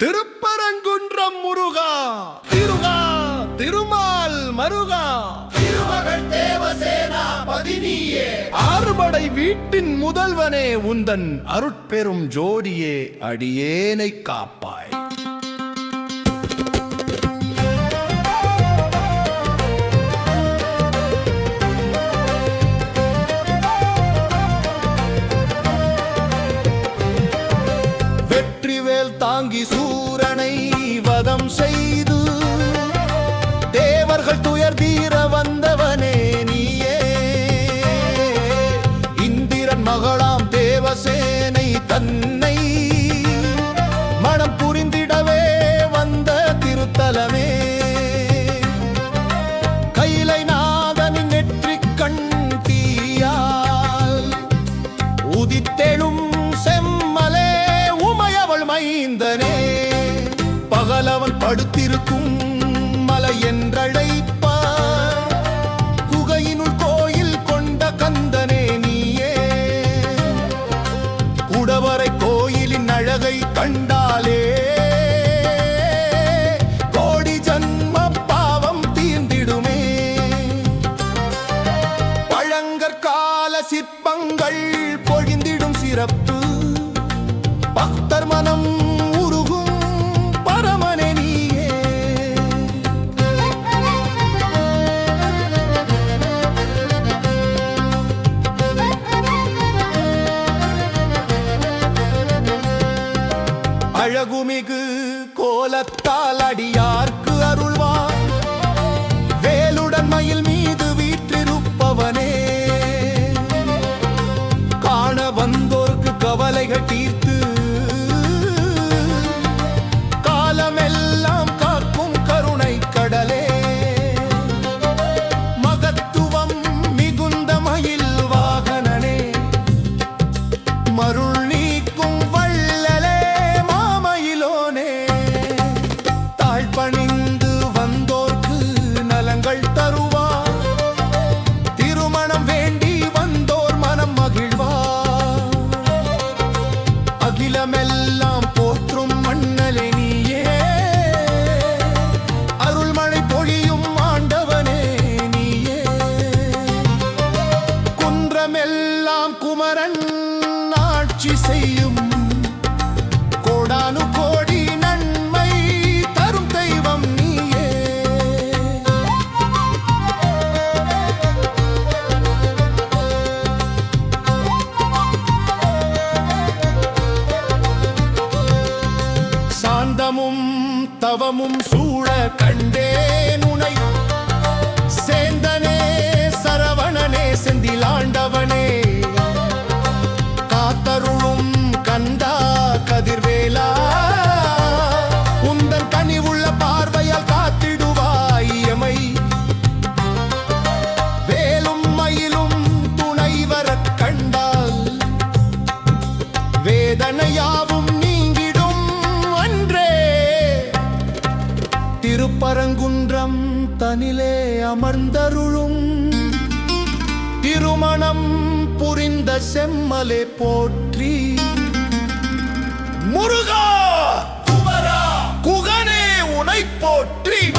திருப்பரங்குன்றம் முருகா. திருகா திருமால் மருகா. திருமகள் தேவசேனா பதினியே. ஆறுபடை வீட்டின் முதல்வனே உந்தன் அருட்பெரும் ஜோடியே அடியேனை காப்பாய். தாங்கி சூரனை வதம் செய்து மைந்தனே பகலவன் படுத்திருக்கும் மலை என்றழைப்பார் குகையினுள் கோயில் கொண்ட கந்தனே நீயே. குடவரை கோயிலின் அழகை கண்டாலே. கோடி ஜன்ம பாவம் தீர்ந்திடுமே. பழங்கற்கால சிற்பங்கள் பொழிந்திடும் சிறப்பு. அழகுமிகு கோலத்தால் அடியார்க்கு அருள்வான். வேலுடன் மயில் மீது வீற்றிருப்பவனே. காண வந்தோர்க்கு கவலைகள் தீர்த்து. காலமெல்லாம் காக்கும் கருணை கடலே. மகத்துவம் மிகுந்த மயில் வாகனனே. மருள் அகிலமெல்லாம் போற்றும் மண்ணலே நீயே. அருள்மழை பொழியும் ஆண்டவனே நீயே. குன்றமெல்லாம் குமரன் ஆட்சி செய்யும் தவமும் சூழ கண்டேன் உனை சேந்தனே சரவணனே செந்திலாண்டவனே. காத்தருளும் கந்தா கதிர்வேலா. உந்தன் கனிவுள்ள பா பரங்குன்றம் தனிலே அமர்ந்தருளும். திருமணம் புரிந்த செம்மலே போற்றி. முருகா குமரா குகனே உனை போற்றி.